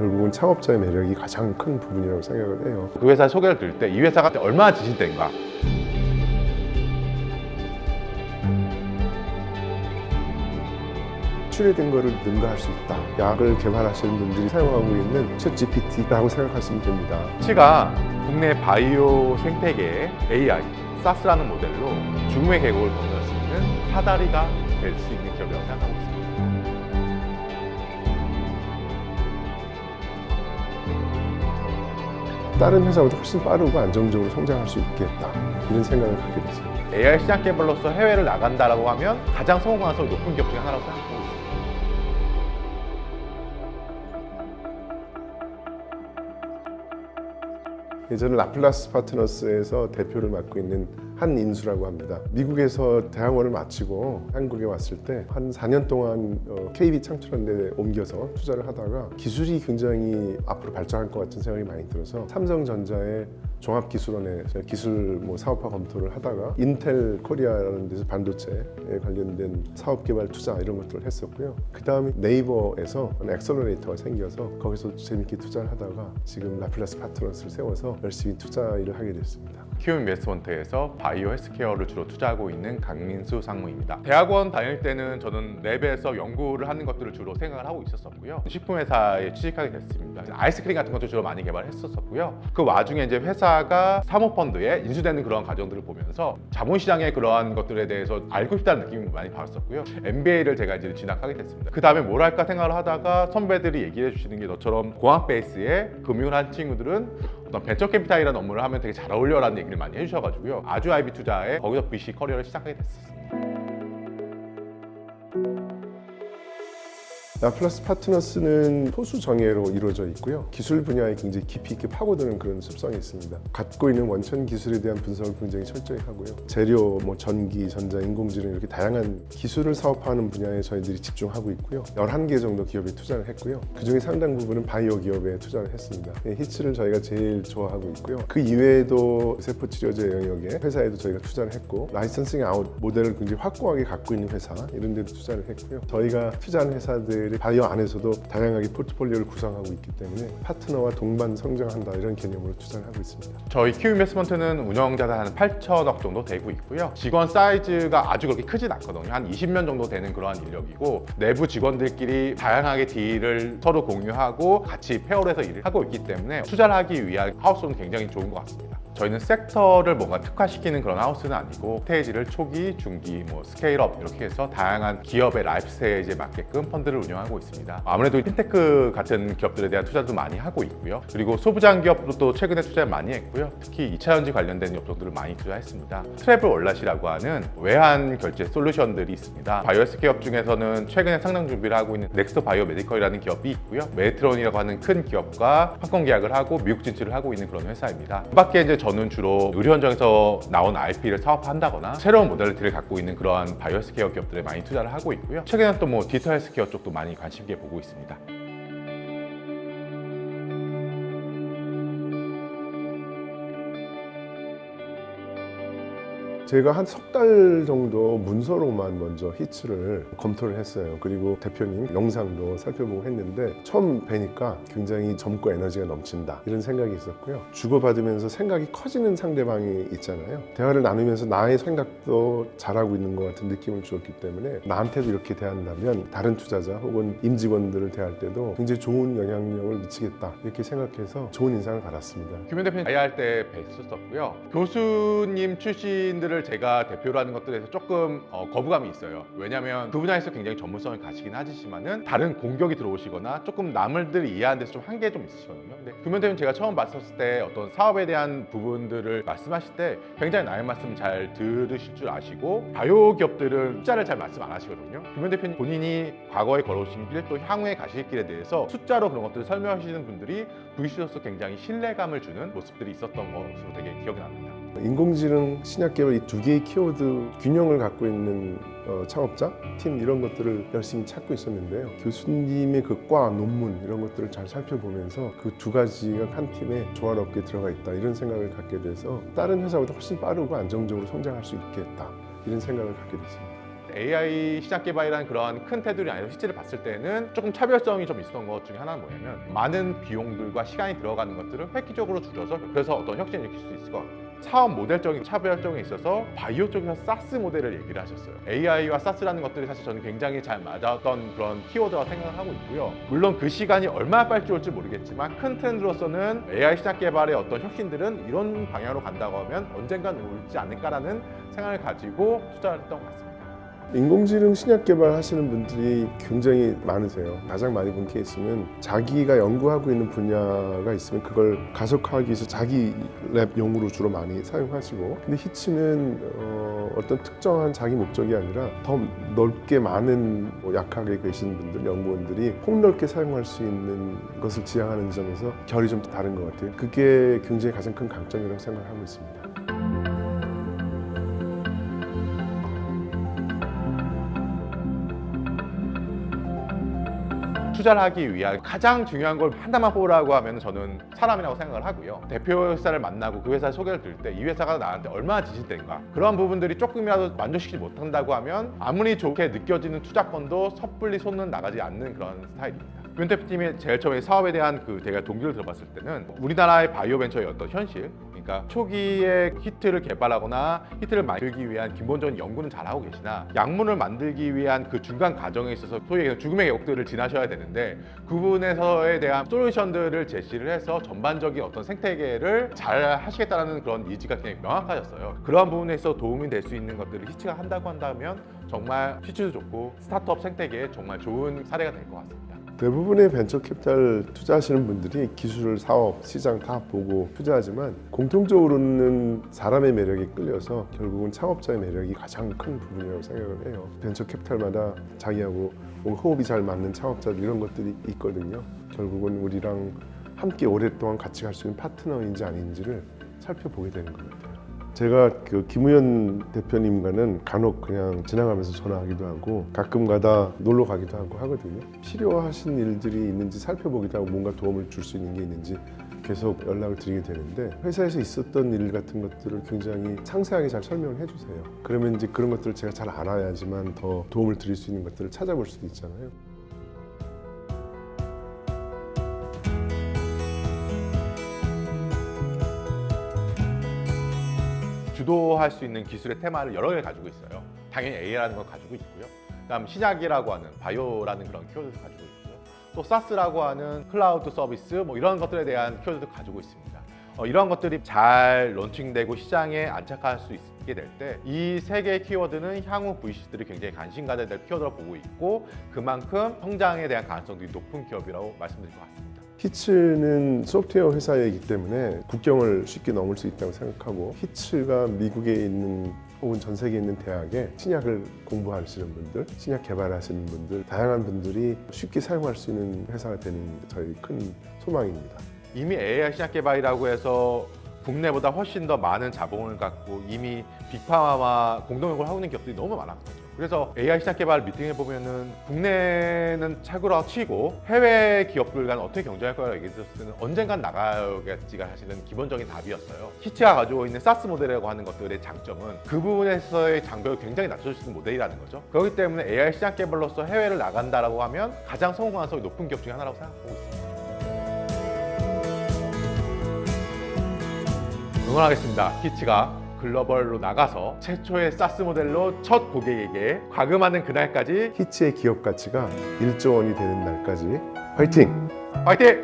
결국은 창업자의 매력이 가장 큰 부분이라고 생각을 해요. 그 회사 소개를 들을 때이 회사가 얼마나 지지된가 출애된 거를 능가할 수 있다. 약을 개발하시는 분들이 사용하고 있는 챗 GPT라고 생각하시면 됩니다. 치가 국내 바이오 생태계의 AI, 사스라는 모델로 중후의 계곡을 건널 수 있는 사다리가 될 수 있는 기업이라고 생각하고 있습니다. 다른 회사보다 훨씬 빠르고 안정적으로 성장할 수 있겠다. 이런 생각을 갖게 됐습니다. AI 시장 개발로서 해외를 나간다라고 하면 가장 성공 가능성이 높은 기업 중에 하나라고. 예, 저는 라플라스 파트너스에서 대표를 맡고 있는 한인수라고 합니다. 미국에서 대학원을 마치고 한국에 왔을 때 한 4년 동안 어, KB 창출한 데 옮겨서 투자를 하다가 기술이 굉장히 앞으로 발전할 것 같은 생각이 많이 들어서 삼성전자의 종합기술원에 기술 뭐 사업화 검토를 하다가 인텔 코리아라는 데서 반도체에 관련된 사업 개발 투자 이런 것들을 했었고요. 그 다음에 네이버에서 엑셀러레이터가 생겨서 거기서 재밌게 투자를 하다가 지금 라플라스 파트너스를 세워서 열심히 투자 일을 하게 됐습니다. 키움 인베스트먼트에서 바이오 헬스케어를 주로 투자하고 있는 강민수 상무입니다. 대학원 다닐 때는 저는 랩에서 연구를 하는 것들을 주로 생각을 하고 있었었고요. 식품회사에 취직하게 됐습니다. 아이스크림 같은 것도 주로 많이 개발했었었고요. 그 와중에 이제 회사가 사모펀드에 인수되는 그런 과정들을 보면서 자본시장의 그러한 것들에 대해서 알고 싶다는 느낌이 많이 받았었고요. MBA를 제가 이제 진학하게 됐습니다. 그 다음에 뭘 할까 생각을 하다가 선배들이 얘기해 주시는 게 너처럼 공학 베이스에 금융을 한 친구들은 어떤 벤처 캐피탈이라는 업무를 하면 되게 잘 어울려라는 얘기 를 많이 해주셔가지고요. 아주 아이비 투자에 거기서 VC 커리어를 시작하게 됐습니다. 라플라스 파트너스는 소수 정예로 이루어져 있고요. 기술 분야에 굉장히 깊이 있게 파고드는 그런 습성이 있습니다. 갖고 있는 원천 기술에 대한 분석을 굉장히 철저히 하고요. 재료, 뭐 전기, 전자, 인공지능 이렇게 다양한 기술을 사업하는 분야에 저희들이 집중하고 있고요. 11개 정도 기업에 투자를 했고요. 그중에 상당 부분은 바이오 기업에 투자를 했습니다. 예, 히츠를 저희가 제일 좋아하고 있고요. 그 이외에도 세포 치료제 영역에 회사에도 저희가 투자를 했고 라이선싱 아웃 모델을 굉장히 확고하게 갖고 있는 회사 이런 데도 투자를 했고요. 저희가 투자한 회사들 바이오 안에서도 다양하게 포트폴리오를 구성하고 있기 때문에 파트너와 동반 성장한다 이런 개념으로 투자를 하고 있습니다. 저희 키움 인베스먼트는 운영 자산 한 8천억 정도 되고 있고요. 직원 사이즈가 아주 그렇게 크진 않거든요. 한 20명 정도 되는 그러한 인력이고 내부 직원들끼리 다양하게 딜을 서로 공유하고 같이 페어해서 일을 하고 있기 때문에 투자를 하기 위한 하우스는 굉장히 좋은 것 같습니다. 저희는 섹터를 뭔가 특화시키는 그런 하우스는 아니고 스테이지를 초기, 중기, 뭐 스케일업 이렇게 해서 다양한 기업의 라이프 스테이지에 맞게끔 펀드를 운영 하고 있습니다. 아무래도 핀테크 같은 기업들에 대한 투자도 많이 하고 있고요. 그리고 소부장 기업도 또 최근에 투자를 많이 했고요. 특히 2차 전지 관련된 업종들을 많이 투자했습니다. 트래블 월렛이라고 하는 외환 결제 솔루션들이 있습니다. 바이오스 기업 중에서는 최근에 상장 준비를 하고 있는 넥스트 바이오 메디컬이라는 기업이 있고요. 메트론이라고 하는 큰 기업과 합공 계약을 하고 미국 진출을 하고 있는 그런 회사입니다. 그 밖에 이제 저는 주로 의료 현장에서 나온 RP를 사업한다거나 새로운 모델리티를 갖고 있는 그러한 바이오 헬스케어 기업들에 많이 투자를 하고 있고요. 최근에 또 뭐 디지털 헬스케어 쪽도 많이 관심 있게 보고 있습니다. 제가 한 석 달 정도 문서로만 먼저 히츠를 검토를 했어요. 그리고 대표님 영상도 살펴보고 했는데 처음 뵈니까 굉장히 젊고 에너지가 넘친다 이런 생각이 있었고요. 주고받으면서 생각이 커지는 상대방이 있잖아요. 대화를 나누면서 나의 생각도 잘하고 있는 것 같은 느낌을 주었기 때문에 나한테도 이렇게 대한다면 다른 투자자 혹은 임직원들을 대할 때도 굉장히 좋은 영향력을 미치겠다 이렇게 생각해서 좋은 인상을 받았습니다. 김현 대표님 IR 때 뵀었었고요. 교수님 출신들을 제가 대표로 하는 것들에서 조금 어, 거부감이 있어요. 왜냐하면 그 분야에서 굉장히 전문성을 가지긴 하지만은 다른 공격이 들어오시거나 조금 남들이 이해하는 데서 좀 한계 좀 있으시거든요. 근데 대표님 제가 처음 봤었을 때 어떤 사업에 대한 부분들을 말씀하실 때 굉장히 나의 말씀 잘 들으실 줄 아시고 바이오 기업들은 숫자를 잘 말씀 안 하시거든요. 김현 대표님 본인이 과거에 걸어오신 길 또 향후에 가실 길에 대해서 숫자로 그런 것들을 설명하시는 분들이 VC로서 굉장히 신뢰감을 주는 모습들이 있었던 것으로 되게 기억이 납니다. 인공지능, 신약 개발 이두 개의 키워드 균형을 갖고 있는 어, 창업자, 팀 이런 것들을 열심히 찾고 있었는데요. 교수님의 그과 논문 이런 것들을 잘 살펴보면서 그 두 가지가 한 팀에 조화롭게 들어가 있다 이런 생각을 갖게 돼서 다른 회사보다 훨씬 빠르고 안정적으로 성장할 수 있겠다 이런 생각을 갖게 됐습니다. AI 시장 개발이라는 그런 큰 테두리 안에서 실제를 봤을 때는 조금 차별성이 좀 있었던 것 중에 하나는 뭐냐면 많은 비용들과 시간이 들어가는 것들을 획기적으로 줄여서 그래서 어떤 혁신을 일으킬 수 있을 것 같아요. 사업 모델적인 차별점에 있어서 바이오 쪽에서 사스 모델을 얘기를 하셨어요. AI와 사스라는 것들이 사실 저는 굉장히 잘 맞았던 그런 키워드라 생각을 하고 있고요. 물론 그 시간이 얼마나 빨리 올지 모르겠지만 큰 트렌드로서는 AI 시장 개발의 어떤 혁신들은 이런 방향으로 간다고 하면 언젠간 올지 않을까라는 생각을 가지고 투자를 했던 것 같습니다. 인공지능 신약 개발하시는 분들이 굉장히 많으세요. 가장 많이 본 케이스는 자기가 연구하고 있는 분야가 있으면 그걸 가속화하기 위해서 자기 랩용으로 주로 많이 사용하시고 근데 히츠는 어, 어떤 특정한 자기 목적이 아니라 더 넓게 많은 뭐 약하게 계신 분들, 연구원들이 폭넓게 사용할 수 있는 것을 지향하는 점에서 결이 좀 다른 것 같아요. 그게 굉장히 가장 큰 강점이라고 생각하고 있습니다. 투자를 하기 위한 가장 중요한 걸 하나만 뽑으라고 하면 저는 사람이라고 생각을 하고요. 대표 회사를 만나고 그 회사 소개를 들을 때이 회사가 나한테 얼마나 지지된가 그런 부분들이 조금이라도 만족시키지 못한다고 하면 아무리 좋게 느껴지는 투자건도 섣불리 손은 나가지 않는 그런 스타일입니다. 윤 대표님이 제일 처음에 사업에 대한 그 제가 동기를 들어봤을 때는 우리나라의 바이오 벤처의 어떤 현실 그러니까 초기에 히트를 개발하거나 히트를 만들기 위한 기본적인 연구는 잘 하고 계시나 약물을 만들기 위한 그 중간 과정에 있어서 소위 죽음의 역들을 지나셔야 되는데 그 부분에서에 대한 솔루션들을 제시를 해서 전반적인 어떤 생태계를 잘 하시겠다는 그런 의지가 굉장히 명확하셨어요. 그러한 부분에서 도움이 될 수 있는 것들을 히츠가 한다고 한다면 정말 히츠도 좋고 스타트업 생태계에 정말 좋은 사례가 될 것 같습니다. 대부분의 벤처 캐피탈 투자하시는 분들이 기술, 사업, 시장 다 보고 투자하지만 공통적으로는 사람의 매력에 끌려서 결국은 창업자의 매력이 가장 큰 부분이라고 생각을 해요. 벤처 캐피탈마다 자기하고 호흡이 잘 맞는 창업자들 이런 것들이 있거든요. 결국은 우리랑 함께 오랫동안 같이 갈 수 있는 파트너인지 아닌지를 살펴보게 되는 것 같아요. 제가 그 김우현 대표님과는 간혹 그냥 지나가면서 전화하기도 하고 가끔 가다 놀러 가기도 하고 하거든요. 필요하신 일들이 있는지 살펴보기도 하고 뭔가 도움을 줄 수 있는 게 있는지 계속 연락을 드리게 되는데 회사에서 있었던 일 같은 것들을 굉장히 상세하게 잘 설명을 해주세요. 그러면 이제 그런 것들을 제가 잘 알아야지만 더 도움을 드릴 수 있는 것들을 찾아볼 수도 있잖아요. 주도할 수 있는 기술의 테마를 여러 개를 가지고 있어요. 당연히 AI라는 걸 가지고 있고요. 그다음 신약이라고 하는 바이오라는 그런 키워드도 가지고 있고요. 또 사스라고 하는 클라우드 서비스 뭐 이런 것들에 대한 키워드도 가지고 있습니다. 어, 이런 것들이 잘 론칭되고 시장에 안착할 수 있 게 될 때 이 세 개의 키워드는 향후 VC들이 굉장히 관심 가져야 될 키워드라고 보고 있고 그만큼 성장에 대한 가능성이 높은 기업이라고 말씀드릴 것 같습니다. 히츠는 소프트웨어 회사이기 때문에 국경을 쉽게 넘을 수 있다고 생각하고 히츠가 미국에 있는 혹은 전 세계에 있는 대학에 신약을 공부하시는 분들, 신약 개발하시는 분들, 다양한 분들이 쉽게 사용할 수 있는 회사가 되는 저희 큰 소망입니다. 이미 AI 신약 개발이라고 해서 국내보다 훨씬 더 많은 자본을 갖고 이미 빅파마와 공동연구를 하고 있는 기업들이 너무 많았거든요. 그래서 AI 시장 개발 미팅에 보면은 국내는 차고라 치고 해외 기업들과는 어떻게 경쟁할 거라고 얘기했을 때는 언젠간 나가야겠지가 사실은 기본적인 답이었어요. 히치가 가지고 있는 사스 모델이라고 하는 것들의 장점은 그 부분에서의 장벽을 굉장히 낮춰줄 수 있는 모델이라는 거죠. 그렇기 때문에 AI 시장 개발로서 해외를 나간다라고 하면 가장 성공 가능성이 높은 기업 중에 하나라고 생각하고 있습니다. 응원하겠습니다. 히치가 글로벌로 나가서 최초의 사스 모델로 첫 고객에게 과금하는 그날까지 히츠의 기업 가치가 1조 원이 되는 날까지 화이팅! 화이팅!